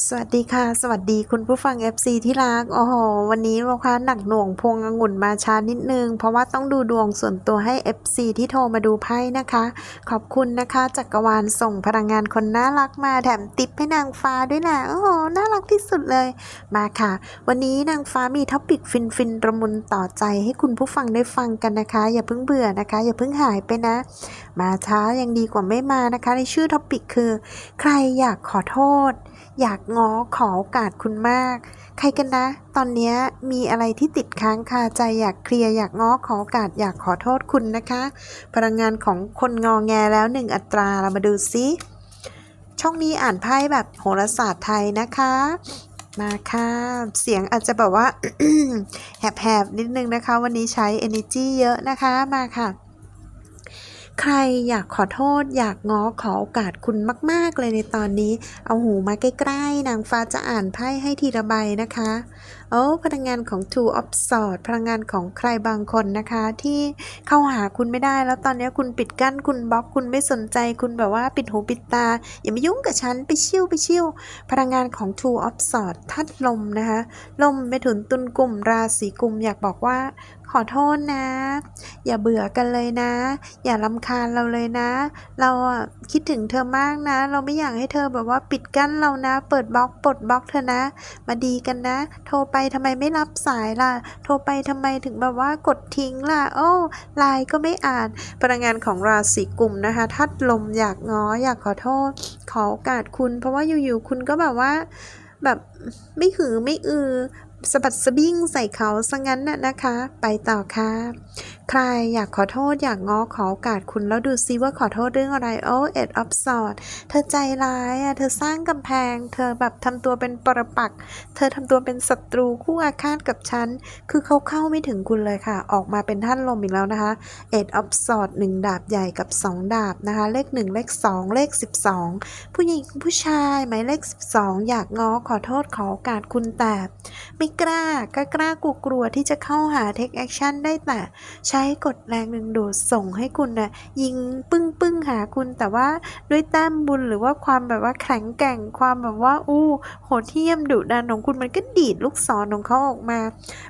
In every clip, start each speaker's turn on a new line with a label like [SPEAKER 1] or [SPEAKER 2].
[SPEAKER 1] สวัสดีค่ะ สวัสดีคุณผู้ฟัง FC ที่รัก โอ้โห วันนี้ลูกค้าหนักหน่วงพวงองุ่นมาช้านิดนึง เพราะว่าต้องดูดวงส่วนตัวให้ FC ที่โทรมาดูไพ่นะคะ ขอบคุณนะคะจักรวาลส่งพลังงานคนน่ารักมาแถมติปให้นางฟ้าด้วยนะโอ้โห น่ารักที่สุดเลย มาค่ะ วันนี้นางฟ้ามีท็อปิกฟินฟินๆระมุนต่อใจให้คุณผู้ฟังได้ฟังกันนะคะ อย่าเพิ่งเบื่อนะคะ อย่าเพิ่งหายไปนะ มาช้ายังดีกว่าไม่มานะคะ ในชื่อท็อปิกคือ ใครอยากขอโทษ อยากง้อขอโอกาสคุณมาก ใครกันนะ ตอนนี้มีอะไรที่ติดค้างคาใจอยากเคลียร์อยากง้อขอโอกาสอยากขอโทษคุณนะคะ พลังงานของคนงอแงแล้วหนึ่งอัตราเรามาดูซิช่องนี้อ่านไพ่แบบโหราศาสตร์ไทยนะคะมาค่ะ เสียงอาจจะแบบว่าแหบๆ นิดนึงนะคะ วันนี้ใช้ energy เยอะนะคะ มาค่ะ ใครอยากขอโทษ อยากง้อขอโอกาสคุณมาก ๆ เลยในตอนนี้ เอาหูมาใกล้ ๆ นางฟ้าจะอ่านไพ่ให้ทีละใบนะคะ โอ้พลังงานของ Two of Swords พลังงานของใครบางคนนะคะ ที่เข้าหาคุณไม่ได้ แล้วตอนนี้คุณปิดกั้นคุณบล็อกคุณไม่สนใจคุณแบบว่าปิดหูปิดตา อย่ามายุ่งกับฉันไปชิวไปชิวพลังงานของ Two of Swords ทัดลมนะคะ ลมไปถึงตุนกลุ่มราศีกลุ่มอยากบอกว่าขอโทษนะ อย่าเบื่อกันเลยนะ อย่าลำคาญเราเลยนะ เราคิดถึงเธอมากนะ เราไม่อยากให้เธอแบบว่าปิดกั้นเรานะ เปิดบล็อกปลดบล็อกเธอนะ มาดีกันนะ โทรไปทำไมไม่รับสายล่ะ โทรไปทำไมถึงแบบว่ากดทิ้งล่ะ โอ้ไลน์ก็ไม่อ่าน พลังงานของราศีกุมนะคะทัดลมอยากง้ออยากขอโทษ ขอโอกาสคุณ เพราะว่าอยู่ๆคุณก็แบบว่าแบบไม่หือไม่อือสะบัดสะบิ้งใส่เขาซะงั้นน่ะนะคะ ไปต่อค่ะ ใครอยากขอโทษอยากง้อขอโอกาสคุณแล้วดูซิว่าขอโทษเรื่องอะไรโอ้เอ็ดออฟสอดเธอใจร้ายอะเธอสร้างกำแพง เธอแบบทำตัวเป็นปรปักษ์เธอทำตัวเป็นศัตรูคู่อาฆาตกับฉัน คือเขาเข้าไม่ถึงคุณเลยค่ะ ออกมาเป็นท่านลมอีกแล้วนะคะเอ็ดออฟสอดหนึ่งดาบใหญ่กับสองดาบนะคะ เลขหนึ่งเลขสองเลขสิบสองผู้หญิงผู้ชายหมายเลขสิบสองอยากง้อขอโทษขอโอกาสคุณแต่ ไม่กล้ากล้ากล้ากลัวกลัวที่จะเข้าหา take action ได้แต่ใช้กดแรงดึงดูดส่งให้คุณนะ่ะยิงปึ้งปึ้งหาคุณแต่ว่าด้วยแต้มบุญหรือว่าความแบบว่าแข็งแกร่งความแบบว่าอู้โหดเหี้ยมดุดันของคุณมันก็ดีดลูกศรของเขาออกมา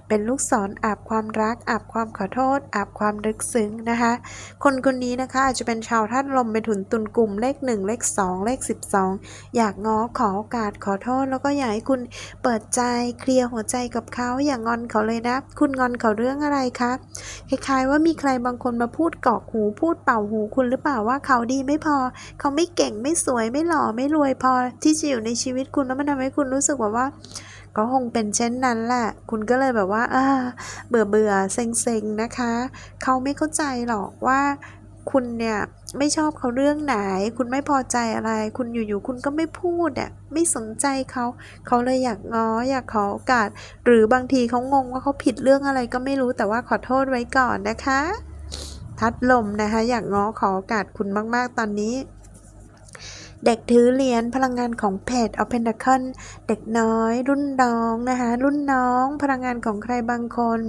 [SPEAKER 1] เป็นลูกศรอาบความรักอาบความขอโทษอาบความลึกซึ้งนะคะ คนคนนี้นะคะอาจจะเป็นชาวธาตุลมเป็นถุนตุนกลุ่มเลขหนึ่งเลขสองเลขสิบสองอยากง้อขอโอกาสขอโทษ แล้วก็อยากให้คุณเปิดใจเคลียร์หัวใจกับเขาอย่างงอนเขาเลยนะ คุณงอนเขาเรื่องอะไรคะคล้ายๆ ว่ามีใครบางคนมาพูดกรอกหูพูดเป่าหูคุณหรือเปล่าว่าเขาดีไม่พอ เขาไม่เก่งไม่สวยไม่หล่อไม่รวยพอที่จะอยู่ในชีวิตคุณแล้วมันทำให้คุณรู้สึกแบบว่า ก็คงเป็นเช่นนั้นแหละ คุณก็เลยแบบว่าเบื่อเบื่อเซ็งเซ็งๆนะคะ เขาไม่เข้าใจหรอกว่า คุณเนี่ยไม่ชอบเขาเรื่องไหน คุณไม่พอใจอะไร คุณอยู่ๆคุณก็ไม่พูดอะไม่สนใจเขาเขาเลยอยากง้ออยากขอโอกาส หรือบางทีเขางงว่าเขาผิดเรื่องอะไรก็ไม่รู้แต่ว่าขอโทษไว้ก่อนนะคะ ทัดลมนะคะ อยากง้อขอโอกาสคุณมากๆตอนนี้เด็กถือเหรียญพลังงานของเพจ of Pentacle เด็กน้อย รุ่นน้องนะคะ รุ่นน้องพลังงานของใครบางคน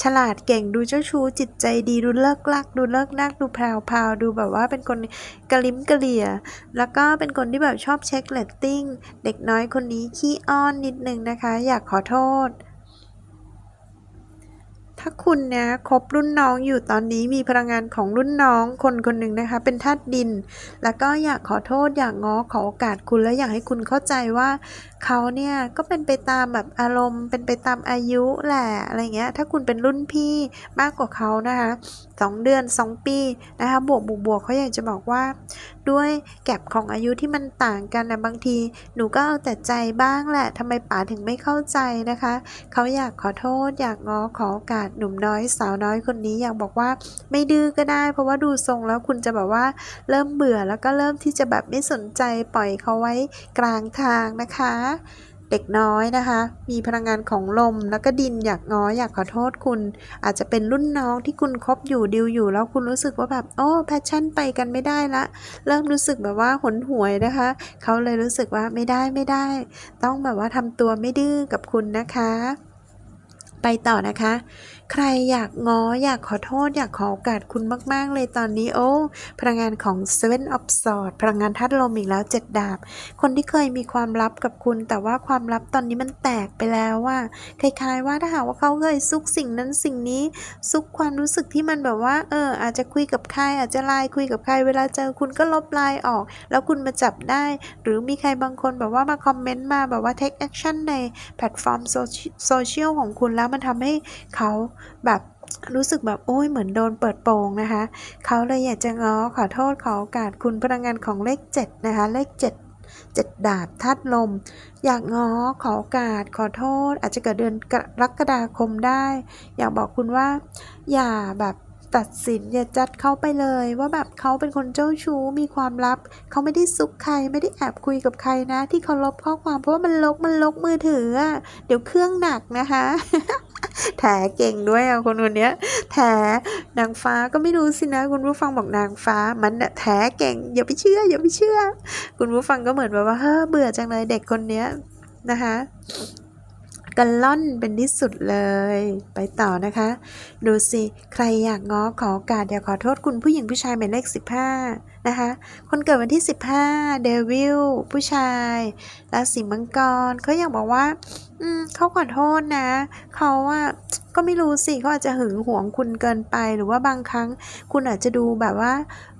[SPEAKER 1] ฉลาดเก่งดูเจ้าชู้จิตใจดีดูเลิกลัก ดูเลิกนักดูแพรวพราวดูแบบว่าเป็นคนกระลิ้มกระเหลี่ย แล้วก็เป็นคนที่แบบชอบเช็คเลตติ้ง เด็กน้อยคนนี้ขี้อ้อนนิดนึงนะคะ อยากขอโทษ ถ้าคุณนะคบรุ่นน้องอยู่ตอนนี้มีพลังงานของรุ่นน้องคนคนหนึ่งนะคะ เป็นธาตุดิน แล้วก็อยากขอโทษอยากง้อขอโอกาสคุณแล้วอยากให้คุณเข้าใจว่าเขาเนี่ยก็เป็นไปตามแบบอารมณ์ เป็นไปตามอายุแหละอะไรเงี้ยถ้าคุณเป็นรุ่นพี่มากกว่าเขานะคะสองเดือนสองปีนะคะบวกบวกบวกเขาอยากจะบอกว่า ด้วยแก็บของอายุที่มันต่างกันนะบางที หนูก็เอาแต่ใจบ้างแหละทำไมป๋าถึงไม่เข้าใจนะคะ เขาอยากขอโทษอยากง้อขอโอกาสหนุ่มน้อยสาวน้อยคนนี้อยากบอกว่าไม่ดื้อก็ได้ เพราะว่าดูทรงแล้วคุณจะแบบว่าเริ่มเบื่อแล้วก็เริ่มที่จะแบบไม่สนใจปล่อยเขาไว้กลางทางนะคะ เด็กน้อยนะคะ มีพลังงานของลมแล้วก็ดินอยากง้ออยากขอโทษคุณ อาจจะเป็นรุ่นน้องที่คุณคบอยู่ดิวอยู่ แล้วคุณรู้สึกว่าแบบโอ้แพชชั่นไปกันไม่ได้ละ เริ่มรู้สึกแบบว่าหนหวยนะคะ เขาเลยรู้สึกว่าไม่ได้ไม่ได้ ต้องแบบว่าทำตัวไม่ดื้อกับคุณนะคะ ไปต่อนะคะ ใครอยากง้ออยากขอโทษ อยากขอโอกาสคุณมาก ๆ เลยตอนนี้โอ้พลังงานของ Seven of Swords พลังงานธาตุลมอีกแล้วเจ็ดดาบ คนที่เคยมีความลับกับคุณ แต่ว่าความลับตอนนี้มันแตกไปแล้วว่าคล้ายๆว่าถ้าหากว่าเขาเคยซุกสิ่งนั้นสิ่งนี้ ซุกความรู้สึกที่มันแบบว่า เออ อาจจะคุยกับใครอาจจะไลน์คุยกับใครเวลาเจอคุณก็ลบไลน์ออก แล้วคุณมาจับได้ หรือมีใครบางคนแบบว่ามาคอมเมนต์มาแบบว่า take action ในแพลตฟอร์มโซเชียลของคุณแล้วมันทำให้เขาแบบรู้สึกแบบโอ้ยเหมือนโดนเปิดโปงนะคะ เขาเลยอยากจะง้อขอโทษขอโอกาสคุณพลังงานของเลข 7 นะคะ เลข7 7ดาบธาตุลม อยากง้อขอโอกาสขอโทษ อาจจะเกิดเดือนกรกฎาคมได้ อยากบอกคุณว่า อย่าแบบ ตัดสินอย่าจัดเขาไปเลย ว่าแบบเขาเป็นคนเจ้าชู้มีความลับ เขาไม่ได้ซุกใครไม่ได้แอบคุยกับใครนะ ที่เขาลบข้อความเพราะว่ามันลกมันลกมือถืออะเดี๋ยวเครื่องหนักนะคะแถเก่งด้วยอะคนคนนี้แถนางฟ้าก็ไม่รู้สินะ คุณผู้ฟังบอกนางฟ้ามันน่ะแถเก่ง อย่าไปเชื่อ อย่าไปเชื่อ คุณผู้ฟังก็เหมือนแบบว่าเฮ้อเบื่อจังเลยเด็กคนเนี้ยนะคะ กันล่อนเป็นที่สุดเลย ไปต่อนะคะ ดูสิ ใครอยากง้อขอโอกาสอยากขอโทษคุณผู้หญิงผู้ชายหมายเลข 15 นะคะ คนเกิดวันที่ 15 เดวิลผู้ชายราศีมังกรเขาอยากบอกว่า อืมเขาขอโทษนะ เขาอะก็ไม่รู้สิเขาอาจจะหึงหวงคุณเกินไปหรือว่าบางครั้ง คุณอาจจะดูแบบว่า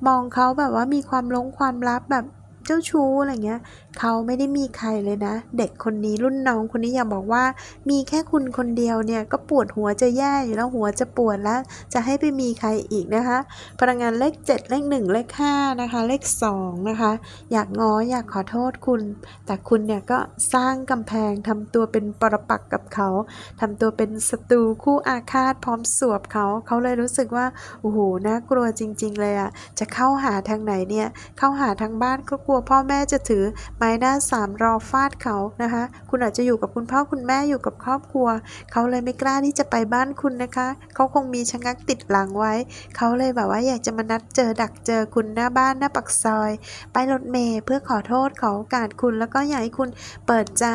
[SPEAKER 1] มองเขาแบบว่ามีความลงความลับแบบ เจ้าชู้อะไรเงี้ยเขาไม่ได้มีใครเลยนะ เด็กคนนี้รุ่นน้องคนนี้อยากบอกว่า มีแค่คุณคนเดียวเนี่ยก็ปวดหัวจะแย่อยู่แล้วหัวจะปวดแล้ว จะให้ไปมีใครอีกนะคะ พลังงานเลข 7 เลข 1 เลข5นะคะเลข2นะคะอยากง้ออยากขอโทษคุณ แต่คุณเนี่ยก็สร้างกำแพงทำตัวเป็นปรปักกับเขาทำตัวเป็นศัตรูคู่อาฆาตพร้อมสวบเขาเขาเลยรู้สึกว่าโอ้โหน่ากลัวจริง ๆ เลยอะจะเข้าหาทางไหนเนี่ยเข้าหาทางบ้านก็กลัวพ่อแม่จะถือไม้หน้าสามรอฟาดเขานะคะ คุณอาจจะอยู่กับคุณพ่อคุณแม่อยู่กับครอบครัว เขาเลยไม่กล้าที่จะไปบ้านคุณนะคะ เขาคงมีชะงักติดหลังไว้ เขาเลยแบบว่าอยากจะมานัดเจอดักเจอคุณหน้าบ้านหน้าปักซอย ไปรถเมย์เพื่อขอโทษขอโอกาสคุณ แล้วก็อยากให้คุณเปิดใจ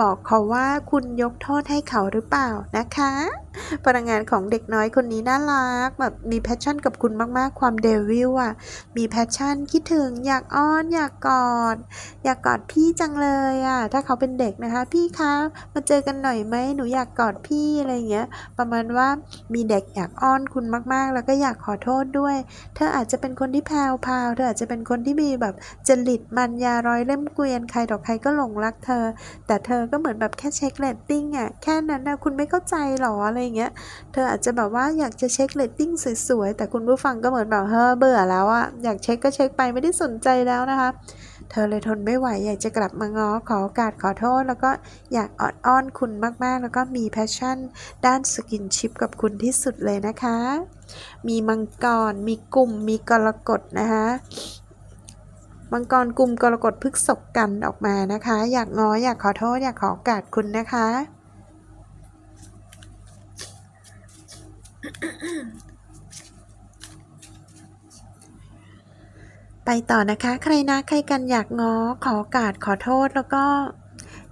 [SPEAKER 1] บอกเขาว่าคุณยกโทษให้เขาหรือเปล่านะคะ พลังงานของเด็กน้อยคนนี้น่ารักแบบมีแพชชั่นกับคุณมากๆ ความเดวิลอะ มีแพชชั่นคิดถึงอยากอ้อนอยากกอด อยากกอดพี่จังเลยอะ ถ้าเขาเป็นเด็กนะคะ พี่คะมาเจอกันหน่อยไหมหนูอยากกอดพี่อะไรเงี้ย ประมาณว่ามีเด็กอยากอ้อนคุณมากๆ แล้วก็อยากขอโทษด้วย เธออาจจะเป็นคนที่แพรวพาวเธออาจจะเป็นคนที่มีแบบจริตมันยาร้อยเล่มเกวียนใครต่อใครก็หลงรักเธอ แต่เธอก็เหมือนแบบแค่เช็คเรตติ้งอะแค่นั้นนะคุณไม่เข้าใจหรออะไรอย่างเงี้ย เธออาจจะแบบว่าอยากจะเช็คเรตติ้งสวยๆ แต่คุณผู้ฟังก็เหมือนแบบเฮ้อเบื่อแล้วอะอยากเช็คก็เช็คไปไม่ได้สนใจแล้วนะคะ เธอเลยทนไม่ไหว อยากจะกลับมาง้อขอโอกาสขอโทษ แล้วก็อยากออดอ้อนคุณมากๆ แล้วก็มีแพชชั่น ด้านสกินชิปกับคุณที่สุดเลยนะคะ มีมังกร มีกลุ่ม มีกรกฎนะคะมังกรกลุ่มกรกฎพฤกษกกันออกมานะคะ อยากง้ออยากขอโทษ อยากขอโอกาสคุณนะคะ ไปต่อนะคะ ใครนะใครกันอยากง้อขอโอกาสขอโทษแล้วก็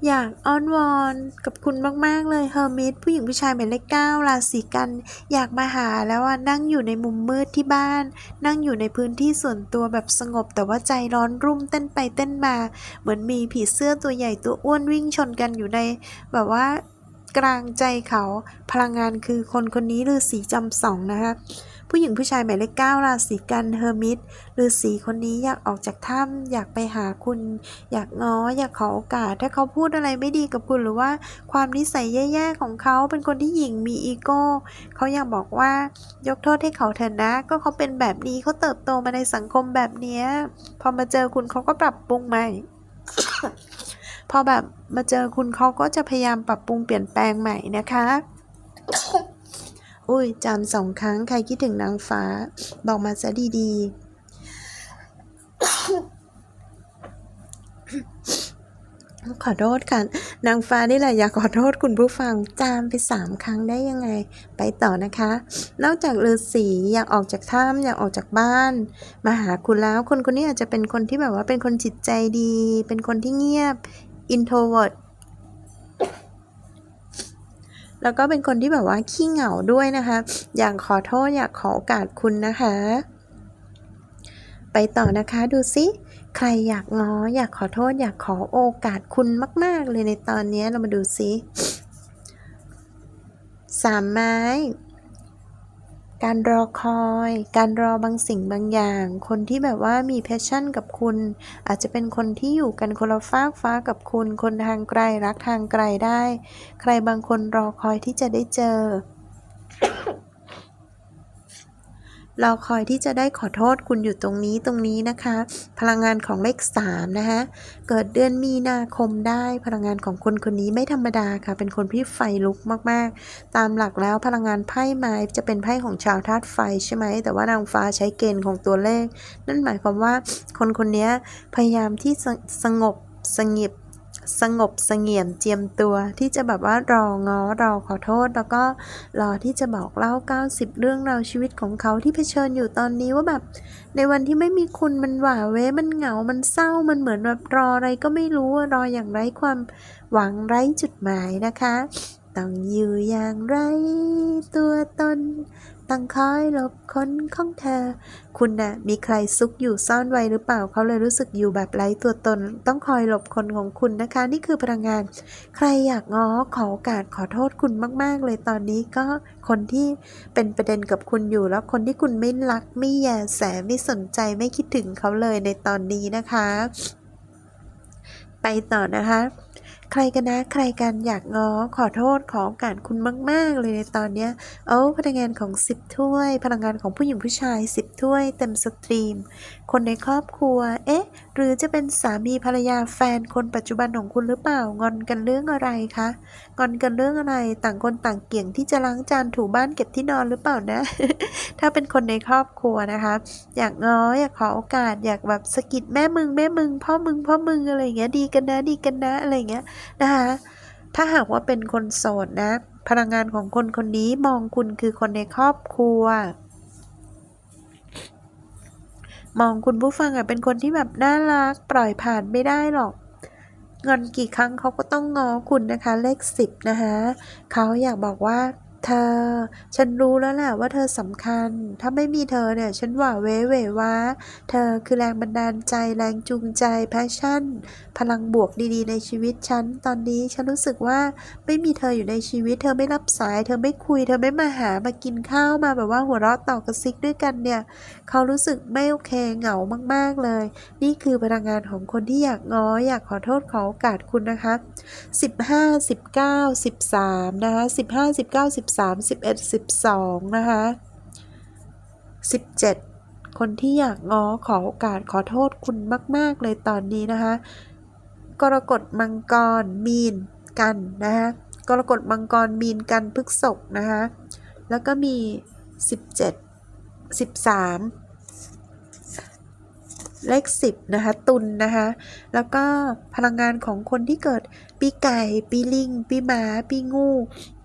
[SPEAKER 1] อยากอ้อนวอนกับคุณมาก ๆ เลยเฮอร์มิตผู้หญิงผู้ชายหมายเลขเก้าราศีกัน อยากมาหาแล้วอะนั่งอยู่ในมุมมืดที่บ้าน นั่งอยู่ในพื้นที่ส่วนตัวแบบสงบ แต่ว่าใจร้อนรุ่มเต้นไปเต้นมา เหมือนมีผีเสื้อตัวใหญ่ตัวอ้วนวิ่งชนกันอยู่ใน แบบว่ากลางใจเขาพลังงานคือคนคนนี้ฤาษีจำสองนะคะ ผู้หญิงผู้ชายหมายเลขเก้าราศีกันเฮอร์มิตฤาษีคนนี้อยากออกจากถ้ำอยากไปหาคุณ อยากง้ออยากขอโอกาส ถ้าเขาพูดอะไรไม่ดีกับคุณหรือว่า ความนิสัยแย่ๆของเขาเป็นคนที่หยิ่งมีอีโก้เขาอยากบอกว่ายกโทษให้เขาเถอะนะ ก็เขาเป็นแบบนี้เขาเติบโตมาในสังคมแบบเนี้ยพอมาเจอคุณเขาก็ปรับปรุงใหม่พอแบบมาเจอคุณเขาก็จะพยายามปรับปรุงเปลี่ยนแปลงใหม่นะคะ อุ้ยจำสองครั้งใครคิดถึงนางฟ้า บอกมาซะดีๆ ขอโทษค่ะ นางฟ้านี่แหละอยากขอโทษคุณผู้ฟัง จามไปสามครั้งได้ยังไง ไปต่อนะคะ นอกจากฤาษีอยากออกจากถ้ำอยากออกจากบ้าน มาหาคุณแล้วคนคนนี้อาจจะเป็นคนที่แบบว่าเป็นคนจิตใจดี เป็นคนที่เงียบ introvert แล้วก็เป็นคนที่แบบว่าขี้เหงาด้วยนะคะ อยากขอโทษอยากขอโอกาสคุณนะคะ ไปต่อนะคะดูซิใครอยากง้ออยากขอโทษ อยากขอโอกาสคุณมาก ๆ เลยในตอนนี้เรามาดูซิสามไม้ การรอคอย การรอบางสิ่งบางอย่าง คนที่แบบว่ามีแพชชั่นกับคุณ อาจจะเป็นคนที่อยู่กันคนละฟากฟ้ากับคุณ คนทางไกลรักทางไกลได้ ใครบางคนรอคอยที่จะได้เจอ เรอคอยที่จะได้ขอโทษคุณอยู่ตรงนี้ตรงนี้นะคะ พลังงานของเลข3นะคะเกิดเดือนมีนาคมได้พลังงานของคนคนนี้ไม่ธรรมดาค่ะ เป็นคนที่ไฟลุกมากๆ ตามหลักแล้วพลังงานไพ่ไม้จะเป็นไพ่ของชาวธาตุไฟใช่ไหมแต่ว่านางฟ้าใช้เกณฑ์ของตัวเลข นั่นหมายความว่าคนคนนี้พยายามที่สงบสงบ สงบเสงี่ยมเจียมตัวที่จะแบบว่ารองอรอขอโทษ แล้วก็รอที่จะบอกเล่า 90 เรื่องราวชีวิตของเขาที่เผชิญอยู่ตอนนี้ว่าแบบ ในวันที่ไม่มีคุณมันหว่าเว้มันเหงา มันเศร้ามันเหมือนแบบรออะไรก็ไม่รู้รออย่างไร้ความหวังไร้จุดหมายนะคะ ต้องอยู่อย่างไรตัวตน ต้งคอยหลบคนของเธอ คุณน่ะมีใครซุกอยู่ซ่อนไว้หรือเปล่าเขาเลยรู้สึกอยู่แบบไร้ตัวตน ต้องคอยหลบคนของคุณนะคะ นี่คือพลังงาน ใครอยากง้อขอโอกาสขอโทษคุณมาก ๆ เลยตอนนี้ก็คนที่เป็นประเด็นกับคุณอยู่ แล้วคนที่คุณไม่รักไม่แยแสไม่สนใจไม่คิดถึงเขาเลยในตอนนี้นะคะ ไปต่อนะคะ ใครกันนะ ใครกันอยากง้อขอโทษขอโอกาสคุณมาก ๆ เลยในตอนเนี้ยโอ้พลังงานของ 10 ถ้วย พลังงานของผู้หญิงผู้ชาย 10 ถ้วย เต็มสตรีม คนในครอบครัว เอ๊ะ รือจะเป็นสามีภรรยาแฟนคนปัจจุบันของคุณหรือเปล่างอนกันเรื่องอะไรคะงอนกันเรื่องอะไรต่างคนต่างเกี่ยงที่จะล้างจานถูบ้านเก็บที่นอนหรือเปล่านะ ถ้าเป็นคนในครอบครัวนะคะ อยากง้ออยากขอโอกาสอยากแบบสะกิดแม่มึงแม่มึงพ่อมึงพ่อมึงอะไรอย่างเงี้ยดีกันนะดีกันนะอะไรอย่างเงี้ยนะคะถ้าหากว่าเป็นคนโสดนะ พลังงานของคนคนนี้มองคุณคือคนในครอบครัว มองคุณผู้ฟังอะเป็นคนที่แบบน่ารักปล่อยผ่านไม่ได้หรอกงอนกี่ครั้งเขาก็ต้องง้อคุณนะคะ เลขสิบนะคะเขาอยากบอกว่า เธอ ฉันรู้แล้วแหละว่าเธอสำคัญ ถ้าไม่มีเธอเนี่ย ฉันหว่าเว้เวว้าเธอคือแรงบันดาลใจแรงจูงใจแพชชั่น พลังบวกดีๆ ในชีวิตฉัน ตอนนี้ฉันรู้สึกว่าไม่มีเธออยู่ในชีวิต เธอไม่รับสาย เธอไม่คุย เธอไม่มาหามากินข้าวมาแบบว่าหัวเราะต่อกระซิกด้วยกันเนี่ย เขารู้สึกไม่โอเคเหงามากๆเลย นี่คือพลังงานของคนที่อยากง้ออยากขอโทษขอโอกาสคุณนะคะ 15 19 13นะคะ15 19 13 11 12 นะคะ 17 คนที่อยากง้อขอโอกาสขอโทษคุณมาก ๆ เลยตอนนี้นะคะ กรกฎมังกรมีนกันนะคะกรกฎมังกรมีนกันพฤกษกนะคะแล้วก็มี 17 13 เลข 10 นะคะ ตุลนนะคะ แล้วก็พลังงานของคนที่เกิด ปีไก่ปีลิงปีหมาปีงู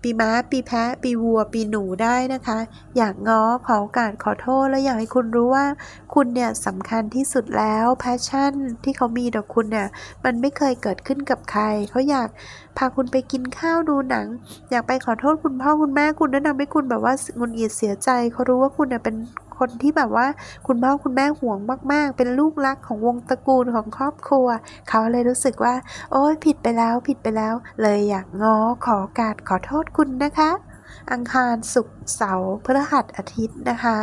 [SPEAKER 1] ปีม้าปีแพะปีวัวปีหนูได้นะคะ อยากง้อขอโอกาสขอโทษและอยากให้คุณรู้ว่า คุณเนี่ยสำคัญที่สุดแล้วแพชชั่นที่เขามีต่อคุณเนี่ยมันไม่เคยเกิดขึ้นกับใคร เขาอยากพาคุณไปกินข้าวดูหนัง อยากไปขอโทษคุณพ่อคุณแม่คุณแนะนำให้คุณแบบว่าหงุนหงิดเสียใจเขารู้ว่าคุณเนี่ยเป็น คนที่แบบว่า คุณพ่อคุณแม่ห่วงมาก ๆ เป็นลูกรักของวงตระกูลของครอบครัว เขาเลยรู้สึกว่า โอ้ยผิดไปแล้วผิดไปแล้ว เลยอยากง้อขอกาสขอโทษคุณนะคะ อังคารศุกร์เสาร์พฤหัสอาทิตย์นะคะ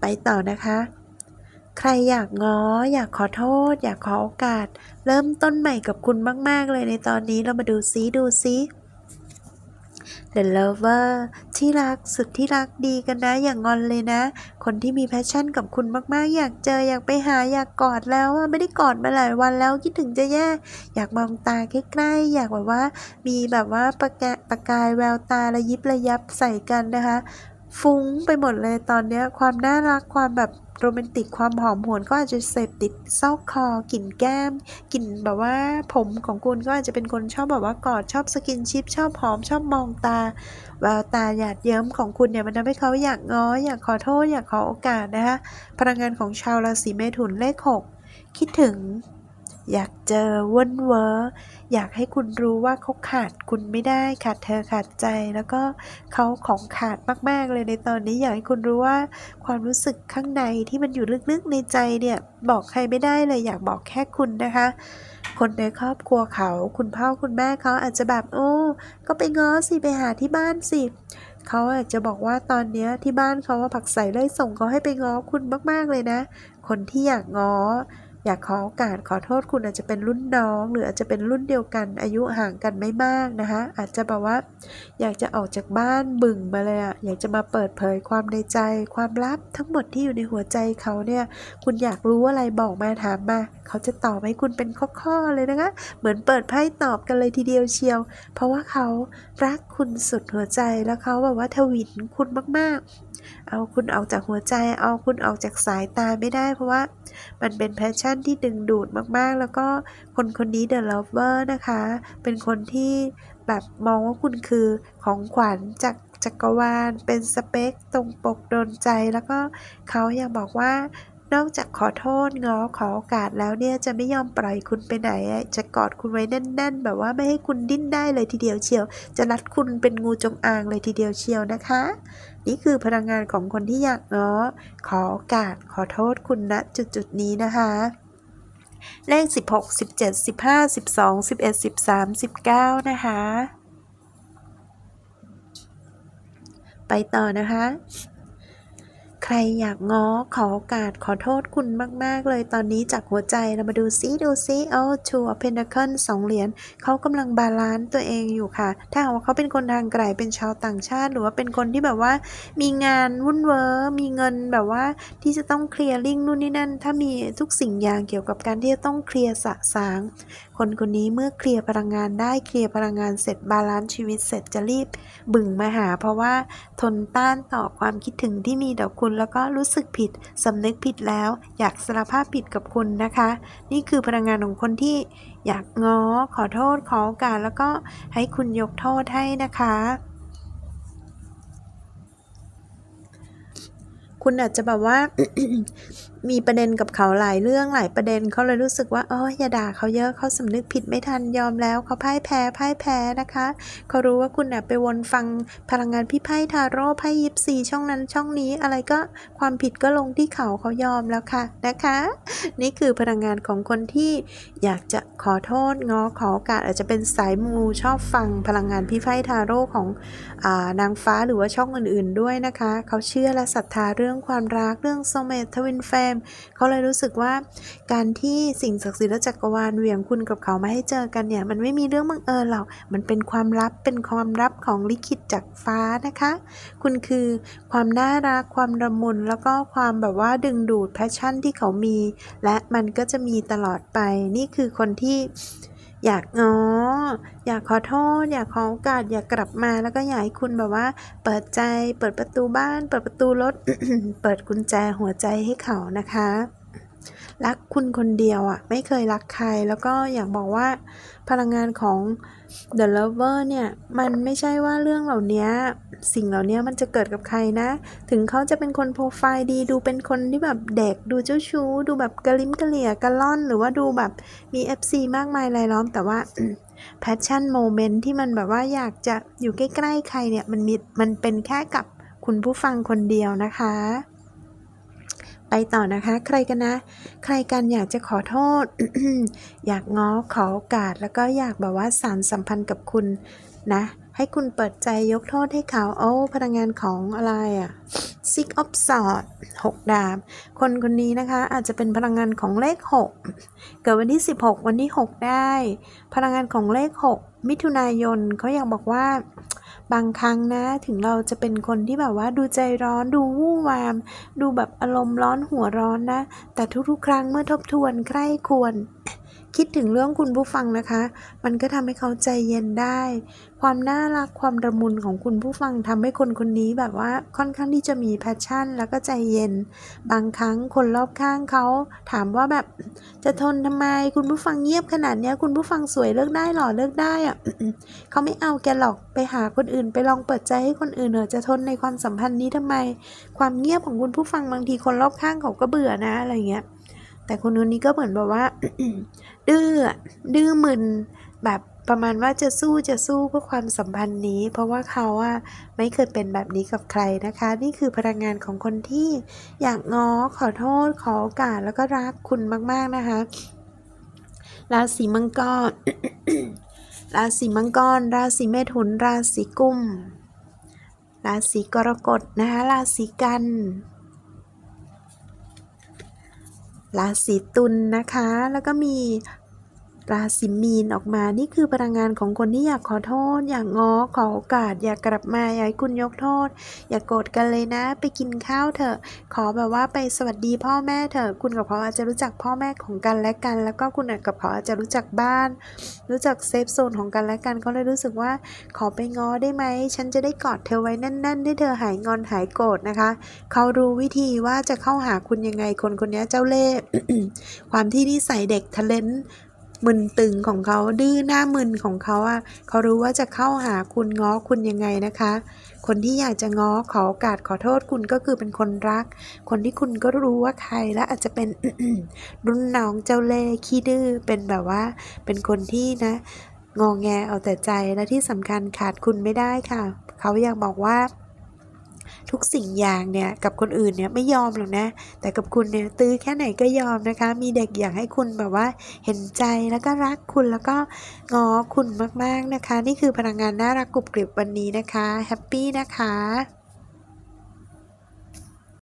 [SPEAKER 1] ไปต่อนะคะ รอยากง้อ อยากขอโทษ อยากขอโอกาส เริ่มต้นใหม่กับคุณมาก ๆ เลยในตอนนี้เรามาดูซิดูซิ The Lover ที่รักสุดที่รักดีกันนะ อย่างงอนเลยนะ คนที่มีแพชชั่นกับคุณมากๆ อยากเจออยากไปหาอยากกอดแล้วอะไม่ได้กอดมาหลายวันแล้วคิดถึงจะแย่อยากมองตาใกล้ๆอยากแบบว่า มีแบบว่าประกาประกายแววตาระยิบระยับใส่กันนะคะ ฟุ้งไปหมดเลยตอนเนี้ยความน่ารักความแบบโรแมนติกความหอมหวนก็อาจจะเสพติดซอกคอกลิ่นแก้มกลิ่นแบบว่าผมของคุณก็อาจจะเป็นคนชอบแบบว่ากอดชอบสกินชิปชอบหอมชอบมองตาแววตาหยาดเยิ้มของคุณเนี่ยมันทำให้เขาอยากง้ออยากขอโทษอยากขอโอกาสนะคะพลังงานของชาวราศีเมถุนเลขหกคิดถึง อยากเจอเว้นเวออยากให้คุณรู้ว่าเขาขาดคุณไม่ได้ขาดเธอขาดใจ แล้วก็เขาของขาดมาก ๆ เลยในตอนนี้อยากให้คุณรู้ว่าความรู้สึกข้างในที่มันอยู่ลึกๆในใจเนี่ยบอกใครไม่ได้เลยอยากบอกแค่คุณนะคะ คนในครอบครัวเขา คุณพ่อคุณแม่เขาอาจจะแบบโอ้ก็ไปง้อสิไปหาที่บ้านสิเขาอาจจะบอกว่าตอนนี้ที่บ้านเขาว่าผักใส่ไล่ส่งเขาให้ไปง้อคุณมาก ๆ เลยนะ คนที่อยากง้อ อยากขอโอกาสขอโทษคุณอาจจะเป็นรุ่นน้อง หรืออาจจะเป็นรุ่นเดียวกันอายุห่างกันไม่มากนะคะ อาจจะแบบว่า อยากจะออกจากบ้านบึ่งมาเลยอะอยากจะมาเปิดเผยความในใจ ความลับทั้งหมดที่อยู่ในหัวใจเขาเนี่ย คุณอยากรู้อะไรบอกมาถามมา เขาจะตอบให้คุณเป็นข้อๆเลยนะคะ เหมือนเปิดไพ่ตอบกันเลยทีเดียวเชียว เพราะว่าเขารักคุณสุดหัวใจแล้วเขาแบบว่าทวินคุณมากๆ เอาคุณออกจากหัวใจ เอาคุณออกจากสายตาไม่ได้ เพราะว่ามันเป็นแพชชั่นที่ดึงดูดมากๆ แล้วก็คนคนนี้ The Lover นะคะ เป็นคนที่แบบมองว่าคุณคือของขวัญจากจักรวาล เป็นสเปคตรงปกโดนใจ แล้วก็เขายังบอกว่า นอกจากขอโทษง้อขอโอกาสแล้วเนี่ยจะไม่ยอมปล่อยคุณไปไหน จะกอดคุณไว้แน่น ๆ แบบว่าไม่ให้คุณดิ้นได้เลยทีเดียวเชียว จะรัดคุณเป็นงูจงอางเลยทีเดียวเชียวนะคะ นี่คือพลังงานของคนที่อยากง้อขอโอกาสขอโทษคุณณจุดจุดๆนี้นะคะเลข 16 17 15 12 11 13 19 นะคะ ไปต่อนะคะ ใครอยากง้อขอโอกาสขอโทษคุณมาก ๆ เลยตอนนี้จากหัวใจเรามาดูซิดูซิเอาชัวเพน t เคิลสองเหรียญเขากำลังบาลานซ์ตัวเองอยู่ค่ะ ถ้าหากว่าเขาเป็นคนทางไกลเป็นชาวต่างชาติ หรือว่าเป็นคนที่แบบว่า มีงานวุ่นเวอร์มีเงินแบบว่าที่จะต้องเคลียร์ลิงนู่นนี่นั่น ถ้ามีทุกสิ่งอย่างเกี่ยวกับการที่จะต้องเคลียร์สะสางคนคนนี้เมื่อเคลียร์พลังงานได้เคลียร์พลังงานเสร็จบาลานซ์ชีวิตเสร็จจะรีบบึ่งมาหา เพราะว่าทนต้านต่อความคิดถึงที่มีต่อคุณ แล้วก็รู้สึกผิดสำนึกผิดแล้ว อยากสารภาพผิดกับคุณนะคะ นี่คือพลังงานของคนที่อยากง้อขอโทษขอโอกาสแล้วก็ให้คุณยกโทษให้นะคะคุณอาจจะแบบว่า มีประเด็นกับเขาหลายเรื่องหลายประเด็นเขาเลยรู้สึกว่าเอออย่าด่าเขาเยอะเขาสำนึกผิดไม่ทันยอมแล้วเขาพ่ายแพ้พ่ายแพ้นะคะเขารู้ว่าคุณน่ะไปวนฟังพลังงานพี่ไพ่ทาโร่ไพ่ยิปซีช่องนั้นช่องนี้อะไรก็ความผิดก็ลงที่เขาเขายอมแล้วค่ะนะคะ นี่คือพลังงานของคนที่อยากจะขอโทษง้อขอโอกาสอาจจะเป็นสายมูชอบฟังพลังงานพี่ไพ่ทาโร่ของอานางฟ้าหรือว่าช่องอื่นๆด้วยนะคะ เขาเชื่อและศรัทธาเรื่องความรักเรื่องโซเมทวินแฟมเขาเลยรู้สึกว่าการที่สิ่งศักดิ์สิทธิ์และจักรวาลเหวี่ยงคุณกับเขามาให้เจอกันเนี่ย มันไม่มีเรื่องบังเอิญหรอก มันเป็นความลับ เป็นความลับของลิขิตจากฟ้านะคะ คุณคือความน่ารัก ความระมุน แล้วก็ความแบบว่าดึงดูดแพชชั่นที่เขามี และมันก็จะมีตลอดไป นี่คือคนที่อยากง้อ อยากขอโทษ อยากขอโอกาสอยากกลับมาแล้วก็อยากให้คุณแบบว่า เปิดใจเปิดประตูบ้าน เปิดประตูรถ เปิดกุญแจหัวใจให้เขานะคะ รักคุณคนเดียวอะ ไม่เคยรักใครแล้วก็อยากบอกว่า พลังงานของ The Lover เนี่ย มันไม่ใช่ว่าเรื่องเหล่านี้สิ่งเหล่านี้มันจะเกิดกับใครนะ ถึงเขาจะเป็นคนโปรไฟล์ดี ดูเป็นคนที่แบบเด็ก ดูเจ้าชู้ ดูแบบกระลิ้มกระเหลี่ยกระล่อน หรือว่าดูแบบมี FC มากมายรายล้อมแต่ว่า แพชชั่นโมเมนต์ที่มันแบบว่าอยากจะอยู่ใกล้ๆใครเนี่ยมันมีมันเป็นแค่กับคุณผู้ฟังคนเดียวนะคะ ไปต่อนะคะ ใครกันนะ ใครกันอยากจะขอโทษ อยากง้อขอโอกาสแล้วก็อยากแบบว่าสารสัมพันธ์กับคุณนะ ให้คุณเปิดใจยกโทษให้เขาโอ้พลังงานของอะไรอะ Six of Swords หกดาบ คนคนนี้นะคะอาจจะเป็นพลังงานของเลข 6 เกิดวันที่ 16 วันที่ 6 ได้ พลังงานของเลข 6 มิถุนายนเขาอยากบอกว่า บางครั้งนะถึงเราจะเป็นคนที่แบบว่าดูใจร้อนดูวู่วาม ดูแบบอารมณ์ร้อนหัวร้อนนะ แต่ทุกๆ ครั้งเมื่อทบทวนใคร่ควร คิดถึงเรื่องคุณผู้ฟังนะคะ มันก็ทำให้เขาใจเย็นได้ ความน่ารักความระมุนของคุณผู้ฟังทำให้คนคนนี้แบบว่าค่อนข้างที่จะมีแพชชั่น แล้วก็ใจเย็น บางครั้งคนรอบข้างเขาถามว่าแบบจะทนทำไมคุณผู้ฟังเงียบขนาดนี้คุณผู้ฟังสวยเลิกได้หรอเลิกได้อะเขาไม่เอาแกหรอกไปหาคนอื่น ไปลองเปิดใจให้คนอื่นเถอะจะทนในความสัมพันธ์นี้ทำไม ความเงียบของคุณผู้ฟังบางทีคนรอบข้างเขาก็เบื่อนะอะไรเงี้ย แต่คนนู้นนี้ก็เหมือนแบบว่า ดื้อดื้อมึนแบบประมาณว่าจะสู้จะสู้เพื่อความสัมพันธ์นี้ เพราะว่าเขาอะไม่เคยเป็นแบบนี้กับใครนะคะ นี่คือพลังงานของคนที่อยากง้อขอโทษขอโอกาสแล้วก็รักคุณมาก ๆนะคะราศีมังกรราศีมังกร ราศีเมถุน ราศีกุม ราศีกรกฎนะคะราศีกัน ราศีตุลนะคะ แล้วก็มี ราศีมีนออกมา นี่คือพลังงานของคนที่อยากขอโทษ อยากง้อขอโอกาส อยากกลับมาอยากให้คุณยกโทษ อย่ากโกรธกันเลยนะ ไปกินข้าวเถอะ ขอแบบว่าไปสวัสดีพ่อแม่เถอะ คุณกับเขาอาจจะรู้จักพ่อแม่ของกันและกัน แล้วก็คุณกับเขาอาจจะรู้จักบ้าน รู้จักเซฟโซนของกันและกันเขาเลยรู้สึกว่า ขอไปง้อได้ไหม ฉันจะได้กอดเธอไว้แน่นๆให้เธอหายงอนหายโกรธนะคะเขารู้วิธีว่าจะเข้าหาคุณยังไงคนคนนี้เจ้าเล่ห์ความที่นิสัยเด็กทะเลน มึนตึงของเขาดื้อหน้ามึนของเขาอะเขารู้ว่าจะเข้าหาคุณง้อคุณยังไงนะคะ คนที่อยากจะง้อขอโอกาสขอโทษคุณก็คือเป็นคนรัก คนที่คุณก็รู้ว่าใครและอาจจะเป็นรุ่นน้องเจ้าเล่ขี้ดื้อเป็นแบบว่า เป็นคนที่นะงองแงเอาแต่ใจและที่สำคัญขาดคุณไม่ได้ค่ะ เขาอยากบอกว่า ทุกสิ่งอย่างเนี่ยกับคนอื่นเนี่ยไม่ยอมหรอกนะ แต่กับคุณเนี่ยตื้อแค่ไหนก็ยอมนะคะ มีเด็กอยากให้คุณแบบว่าเห็นใจแล้วก็รักคุณแล้วก็งอคุณมากๆนะคะ นี่คือพลังงานน่ารักกรุบกริบวันนี้นะคะแฮปปี้นะคะ